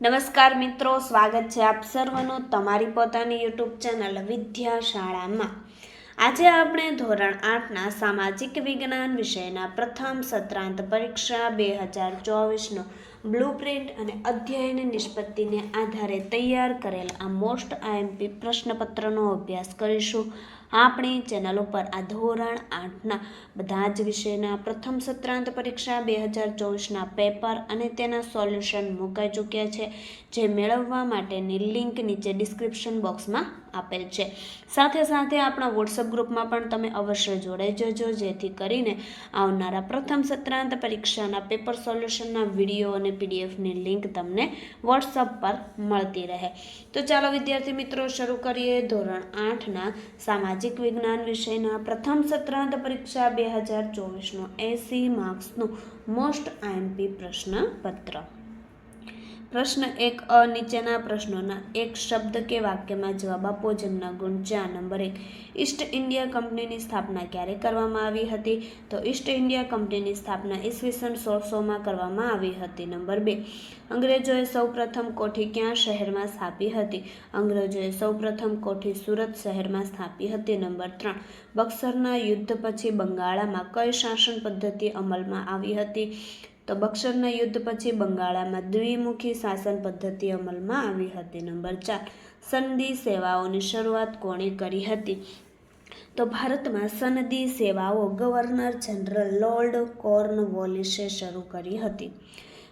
નમસ્કાર મિત્રો, સ્વાગત છે આપ સર્વનું તમારી પોતાની યુટ્યુબ ચેનલ વિદ્યાશાળામાં. આજે આપણે ધોરણ આઠના સામાજિક વિજ્ઞાન વિષયના પ્રથમ સત્રાંત પરીક્ષા બે હજાર ચોવીસનો બ્લુપ્રિન્ટ અને અધ્યયન નિષ્પત્તિને આધારે તૈયાર કરેલ આ મોસ્ટ આઈએમપી પ્રશ્નપત્રનો અભ્યાસ કરીશું. આપણી ચેનલ ઉપર આ ધોરણ આઠના બધા જ વિષયના પ્રથમ સત્રાંત પરીક્ષા બે હજાર ચોવીસના પેપર અને તેના સોલ્યુશન મુકાઈ ચૂક્યા છે, જે મેળવવા માટેની લિંક નીચે ડિસ્ક્રિપ્શન બોક્સમાં આપેલ છે. સાથે સાથે આપણા વોટ્સઅપ ગ્રુપમાં પણ તમે અવશ્ય જોડાઈ જજો, જેથી કરીને આવનારા પ્રથમ સત્રાંત પરીક્ષાના પેપર સોલ્યુશનના વીડિયો અને પીડીએફની લિંક તમને વોટ્સઅપ પર મળતી રહે. તો ચાલો વિદ્યાર્થી મિત્રો, શરૂ કરીએ ધોરણ આઠના સામાજિક વિજ્ઞાન વિષયના પ્રથમ સત્રાંત પરીક્ષા બે હજાર ચોવીસનો એસી માર્ક્સનું મોસ્ટ આઈએમપી પ્રશ્નપત્ર. પ્રશ્ન એક અ નીચેના પ્રશ્નોના એક શબ્દ કે વાક્યમાં જવાબ આપો જેમના ગુણ ચાર નંબર એક. ઈસ્ટ ઇન્ડિયા કંપનીની સ્થાપના ક્યારે કરવામાં આવી હતી? તો ઈસ્ટ ઇન્ડિયા કંપનીની સ્થાપના ઈસવીસન સોળસોમાં કરવામાં આવી હતી, નંબર બે. અંગ્રેજોએ સૌપ્રથમ કોઠી ક્યાં શહેરમાં સ્થાપી હતી? અંગ્રેજોએ સૌપ્રથમ કોઠી સુરત શહેરમાં સ્થાપી હતી, નંબર ત્રણ. બક્સરના યુદ્ધ પછી બંગાળામાં કઈ શાસન પદ્ધતિ અમલમાં આવી હતી? તો બક્સરના યુદ્ધ પછી બંગાળામાં દ્વિમુખી શાસન પદ્ધતિ અમલમાં આવી હતી. નંબર ચાર, સનદી સેવાઓની શરૂઆત કોણે કરી હતી? તો ભારતમાં સનદી સેવાઓ ગવર્નર જનરલ લોર્ડ કોર્નવોલિસે શરૂ કરી હતી.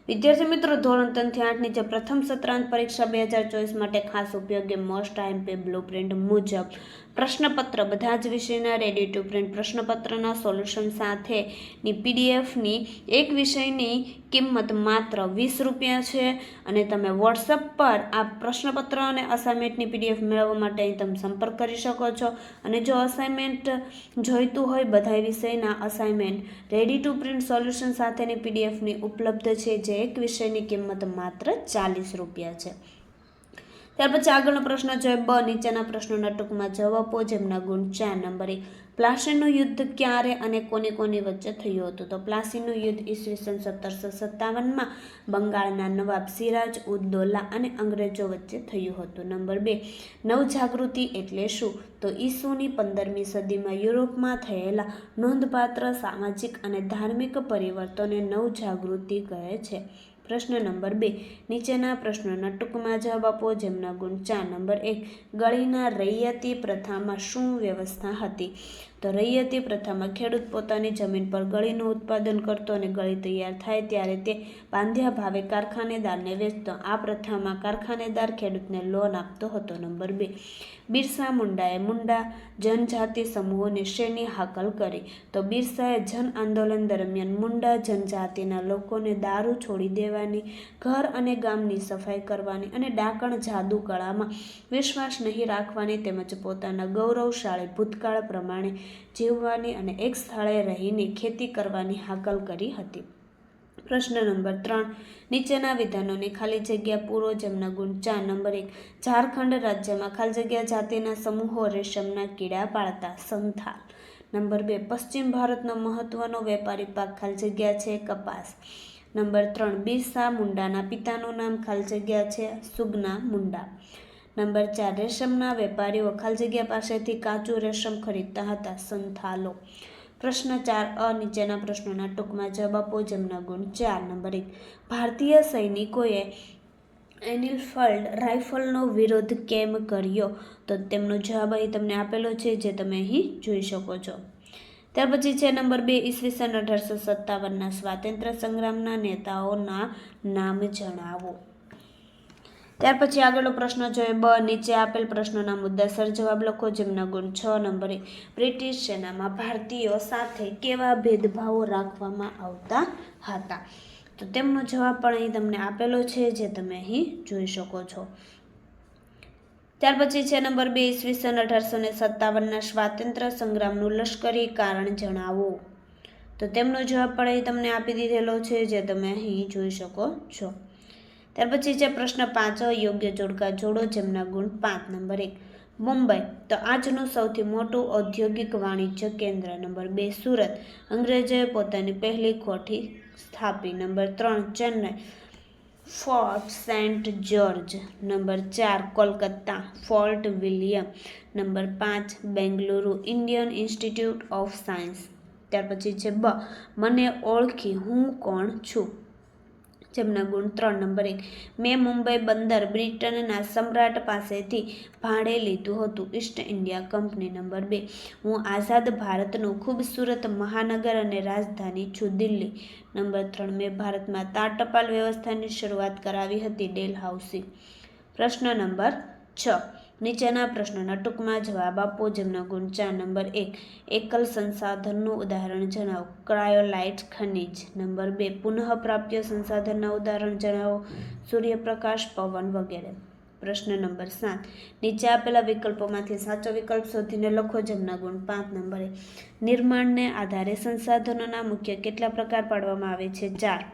વિદ્યાર્થી મિત્રો, ધોરણ ત્રણથી આઠની જે પ્રથમ સત્રાંત પરીક્ષા બે હજાર ચોવીસ માટે ખાસ ઉપયોગી મોસ્ટ આઈએમપી બ્લુ પ્રિન્ટ મુજબ પ્રશ્નપત્ર, બધા જ વિષયના રેડી ટુ પ્રિન્ટ પ્રશ્નપત્રના સોલ્યુશન સાથેની પીડીએફની એક વિષયની કિંમત માત્ર વીસ રૂપિયા છે અને તમે વોટ્સઅપ પર આ પ્રશ્નપત્ર અને અસાઇનમેન્ટની પીડીએફ મેળવવા માટે અહીં તમે સંપર્ક કરી શકો છો. અને જો અસાઇનમેન્ટ જોઈતું હોય, બધા વિષયના assignment ready to print solution સાથેની પીડીએફની ઉપલબ્ધ છે, જે એક વિષયની કિંમત માત્ર ચાલીસ રૂપિયા છે. ત્યાર પછી આગળનો પ્રશ્ન જોઈએ બ નીચેના પ્રશ્નોના ટૂંકમાં જવાબો જેમના ગુણ ચાર નંબર એક પ્લાસીનું યુદ્ધ ક્યારે અને કોની કોની વચ્ચે થયું હતું? તો પ્લાસીનું યુદ્ધ ઈસવીસન સત્તરસો સત્તાવનમાં બંગાળના નવાબ સિરાજ ઉદ દૌલા અને અંગ્રેજો વચ્ચે થયું હતું. નંબર બે, નવજાગૃતિ એટલે શું? તો ઈસુની પંદરમી સદીમાં યુરોપમાં થયેલા નોંધપાત્ર સામાજિક અને ધાર્મિક પરિવર્તનને નવજાગૃતિ કહે છે. પ્રશ્ન નંબર બે. નીચેના પ્રશ્નોના ટૂંકમાં જવાબ આપો, જેમના ગુણ ચાર. નંબર એક, ગળીના રૈયતી પ્રથામાં શું વ્યવસ્થા હતી? તો રૈયતી પ્રથામાં. ખેડૂત પોતાની જમીન પર ગળીનું ઉત્પાદન કરતો અને ગળી તૈયાર થાય ત્યારે તે બાંધ્યા ભાવે કારખાનેદારને વેચતો. આ પ્રથામાં કારખાનેદાર ખેડૂતને લોન આપતો હતો. નંબર બે, બિરસા મુંડાએ મુંડા જનજાતિ સમૂહોની શ્રેણી હાકલ કરી. તો બિરસાએ જન આંદોલન દરમિયાન મુંડા જનજાતિના લોકોને દારૂ છોડી દેવાની, ઘર અને ગામની સફાઈ કરવાની અને ડાકણ જાદુ કળામાં વિશ્વાસ નહીં રાખવાની તેમજ પોતાના ગૌરવશાળી ભૂતકાળ પ્રમાણે જીવવાની અને એક સ્થળે રહીને ખેતી કરવાની હાકલ કરી હતી. પ્રશ્ન નંબર ત્રણ. નીચેના વિધાનોને ખાલી જગ્યા પૂરો જેમના ગુણ ચાર. નંબર એક. ઝારખંડ રાજ્યમાં ખાલી જગ્યા જાતિના સમૂહો રેશમના કીડા પાળતા સંથાલ. નંબર બે. પશ્ચિમ ભારતનો મહત્વનો વેપારી પાક ખાલી જગ્યા છે કપાસ. નંબર ત્રણ. બિરસા મુંડાના પિતાનું નામ ખાલી જગ્યા છે સુગના મુંડા. નંબર ચાર, રેશમના વેપારીઓ ખાલી જગ્યા પાસેથી કાચું રેશમ ખરીદતા હતા. સંથાલો. પ્રશ્ન ચાર, અ, નીચેના પ્રશ્નોના ટૂંકમાં જવાબ આપો. જેમના ગુણ ચાર, નંબર એક, ભારતીય સૈનિકોએ એનિલફલ્ડ રાઇફલનો વિરોધ કેમ કર્યો? તો તેમનો જવાબ અહીં તમને આપેલો છે, જે તમે અહીં જોઈ શકો છો. ત્યાર પછી છે નંબર બે, ઈસવીસન અઢારસો સત્તાવનના સ્વાતંત્ર્ય સંગ્રામના નેતાઓના નામ જણાવો. ત્યાર પછી આગળનો પ્રશ્ન જોઈએ. બ, નીચે આપેલ પ્રશ્નોના મુદ્દાસર જવાબ લખો. જેમના ગુણ છ નંબરે બ્રિટિશ સેનામાં ભારતીયો સાથે કેવા ભેદભાવો રાખવામાં આવતા હતા? તો તેમનો જવાબ પણ અહીં તમને આપેલો છે, જે તમે અહીં જોઈ શકો છો. ત્યાર પછી છે નંબર બે, ઈસવીસન અઢારસો ને સત્તાવનના સ્વાતંત્ર્ય સંગ્રામનું લશ્કરી કારણ જણાવો. તો તેમનો જવાબ પણ અહીં તમને આપી દીધેલો છે, જે તમે અહીં જોઈ શકો છો. ત્યાર પછી છે પ્રશ્ન પાંચ, યોગ્ય જોડકા જોડો જેમના ગુણ પાંચ નંબર એક. મુંબઈ, તો આજનું સૌથી મોટું ઔદ્યોગિક વાણિજ્ય કેન્દ્ર નંબર બે, સુરત. અંગ્રેજોએ પોતાની પહેલી કોઠી સ્થાપી. નંબર ત્રણ, Chennai. Fort Saint George. Number ચાર, કોલકાતા. Fort William. નંબર પાંચ, Bengaluru. Indian Institute of Science. ત્યાર પછી છે બ, મને ઓળખી હું કોણ છું? જેમના ગુણ ત્રણ નંબર એક. મેં મુંબઈ બંદર બ્રિટનના સમ્રાટ પાસેથી ભાડે લીધું હતું. ઈસ્ટ ઇન્ડિયા કંપની નંબર બે. હું આઝાદ ભારતનું ખૂબસૂરત મહાનગર અને રાજધાની છું દિલ્હી. નંબર ત્રણ. મેં ભારતમાં તાર ટપાલ વ્યવસ્થાની શરૂઆત કરાવી હતી ડેલ હાઉસી. પ્રશ્ન નંબર છ. નીચેના પ્રશ્નોના ટૂંકમાં જવાબ આપો. જેમના ગુણ ચાર, નંબર એક, એકલ સંસાધનનું ઉદાહરણ જણાવો. ક્રાયોલાઇટ ખનિજ. નંબર બે, પુનઃપ્રાપ્ય સંસાધનના ઉદાહરણ જણાવો. સૂર્યપ્રકાશ, પવન વગેરે. પ્રશ્ન નંબર સાત, નીચે આપેલા વિકલ્પોમાંથી સાચો વિકલ્પ શોધીને લખો. જેમના ગુણ પાંચ, નંબરે નિર્માણને આધારે સંસાધનોના મુખ્ય કેટલા પ્રકાર પાડવામાં આવે છે? ચાર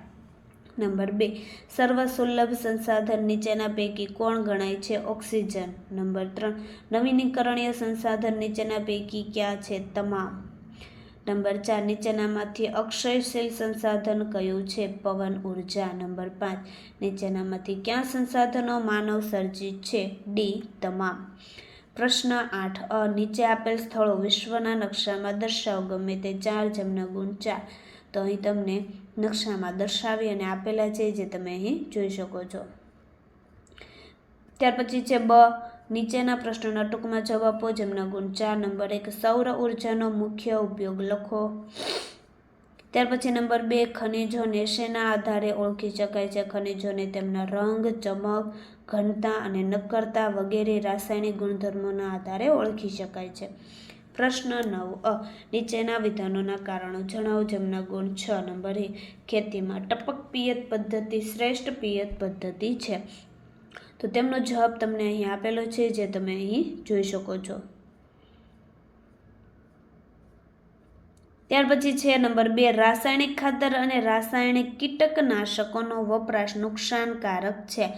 નંબર બે. સર્વસુલભ સંસાધન નીચેના પૈકી કોણ ગણાય છે? ઓક્સિજન. નંબર ત્રણ. નવીનીકરણીય સંસાધન નીચેના પૈકી ક્યાં છે? તમામ. નંબર ચાર. નીચેનામાંથી અક્ષયશીલ સંસાધન કયું છે? પવન, ઊર્જા. નંબર પાંચ. નીચેનામાંથી ક્યાં સંસાધનો માનવ સર્જિત છે? ડી. તમામ. પ્રશ્ન આઠ. અ. નીચે આપેલ સ્થળો વિશ્વના નકશામાં દર્શાવો. ગમે તે ચાર જમના ગુણ ચાર. તો અહીં તમને નકશામાં દર્શાવી અને આપેલા છે જે તમે અહીં જોઈ શકો છો. ત્યાર પછી છે બ. નીચેના પ્રશ્નોના ટૂંકમાં જવાબ આપો, જેમના ગુણ ચાર, નંબર એક, સૌર ઉર્જાનો મુખ્ય ઉપયોગ લખો. ત્યાર પછી નંબર બે, ખનિજોને શેના આધારે ઓળખી શકાય છે? ખનિજોને તેમના રંગ, ચમક, ઘનતા અને નક્કરતા વગેરે રાસાયણિક ગુણધર્મોના આધારે ઓળખી શકાય છે. પ્રશ્ન નવ અ. નીચેના વિધાનોના કારણો જણાવો. જેમના ગુણ છ. Number A. ખેતીમાં ટપક પિયત પદ્ધતિ શ્રેષ્ઠ પિયત પદ્ધતિ છે. તો તેમનો જવાબ તમને અહીં આપેલો છે, જે તમે અહીં જોઈ શકો છો. ત્યાર પછી છે નંબર બે. રાસાયણિક ખાતર અને રાસાયણિક કીટકનાશકોનો વપરાશ નુકસાનકારક છે.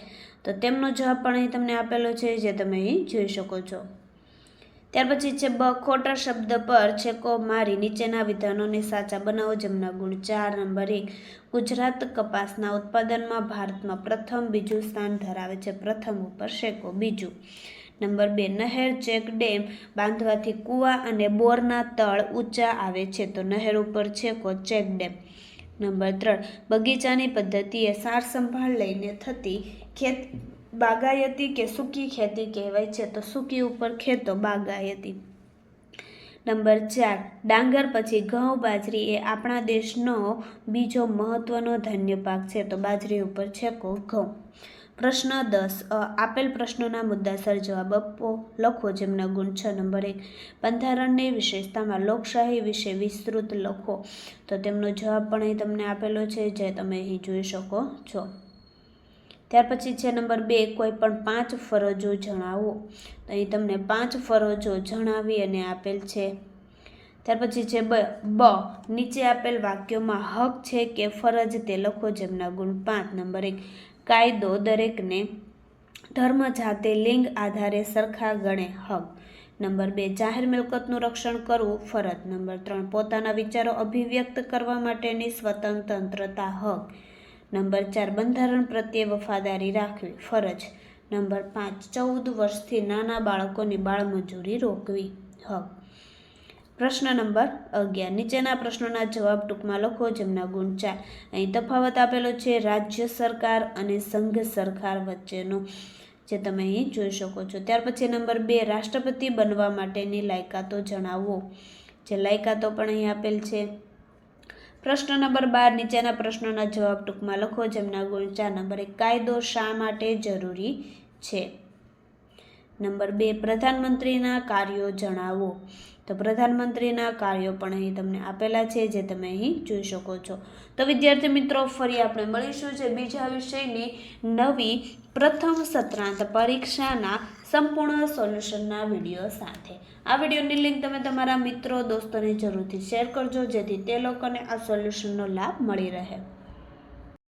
તો તેમનો જવાબ પણ અહીં તમને આપેલો છે, જે તમે અહીં જોઈ શકો છો. ત્યાર પછી છે, બ ખોટા શબ્દ પર છેકો મારી નીચેના વિધાનોને સાચા બનાવો. જેમના ગુણ ચાર, નંબર એક. ગુજરાત કપાસના ઉત્પાદનમાં ભારતમાં પ્રથમ બીજું સ્થાન ધરાવે છે, પ્રથમ ઉપર શેકો. બીજું. નંબર બે, નહેર ચેક ડેમ. બાંધવાથી કૂવા અને બોરના તળ ઊંચા આવે છે, તો નહેર ઉપર છેકો ચેક ડેમ. નંબર ત્રણ, બગીચાની પદ્ધતિએ સાર સંભાળ લઈને થતી ખેત બાગાયતી કે સૂકી ખેતી કહેવાય છે, તો સૂકી ઉપર ખેતો બાગાયતી. નંબર ચાર, ડાંગર પછી ઘઉં, બાજરી એ આપણા દેશનો બીજો મહત્વનો ધાન્ય પાક છે, તો બાજરી ઉપર છેકો ઘઉં. પ્રશ્ન દસ આપેલ પ્રશ્નોના મુદ્દાસર જવાબ આપો, લખો જેમના ગુણ છ. નંબર એક, બંધારણની વિશેષતામાં લોકશાહી વિશે વિસ્તૃત લખો. તો તેમનો જવાબ પણ અહીં તમને આપેલો છે, જે તમે અહીં જોઈ શકો છો. ત્યાર પછી છે નંબર બે, કોઈ પણ પાંચ ફરજો જણાવો. અહીં તમને પાંચ ફરજો જણાવી અને આપેલ છે. ત્યાર પછી છે બ બ, નીચે આપેલ વાક્યોમાં હક છે કે ફરજ તે લખો જેમના ગુણ પાંચ. નંબર એક, કાયદો દરેકને ધર્મ જાતે લિંગ આધારે સરખા ગણે હક. નંબર બે, જાહેર મિલકતનું રક્ષણ કરવું ફરજ. નંબર ત્રણ, પોતાના વિચારો અભિવ્યક્ત કરવા માટેની સ્વતંત્રતા હક. નંબર ચાર, બંધારણ પ્રત્યે વફાદારી રાખવી, ફરજ. નંબર પાંચ, ચૌદ વર્ષથી નાના બાળકોની બાળમજૂરી રોકવી, હક. પ્રશ્ન નંબર અગિયાર, નીચેના પ્રશ્નોના જવાબ ટૂંકમાં લખો જેમના ગુણ ચાર. અહીં તફાવત આપેલો છે, રાજ્ય સરકાર અને સંઘ સરકાર વચ્ચેનો, જે તમે અહીં જોઈ શકો છો. ત્યાર પછી નંબર બે, રાષ્ટ્રપતિ બનવા માટેની લાયકાતો જણાવો. જે લાયકાતો પણ અહીં આપેલ છે. પ્રશ્ન નંબર બાર, નીચેના પ્રશ્નોના જવાબ ટૂંકમાં લખો. જેમના ગુણ ચાર, નંબર એક કાયદો શા માટે જરૂરી છે? નંબર બે, પ્રધાનમંત્રીના કાર્યો જણાવો. તો પ્રધાનમંત્રીના કાર્યો પણ અહીં તમને આપેલા છે, જે તમે અહીં જોઈ શકો છો. તો વિદ્યાર્થી મિત્રો, ફરી આપણે મળીશું જે બીજા વિષયની નવી પ્રથમ સત્રાંત પરીક્ષાના સંપૂર્ણ સોલ્યુશનના વીડિયો સાથે. આ વિડીયોની લિંક તમે તમારા મિત્રો, દોસ્તોને જરૂરથી શેર કરજો, જેથી તે લોકોને આ સોલ્યુશનનો લાભ મળી રહે.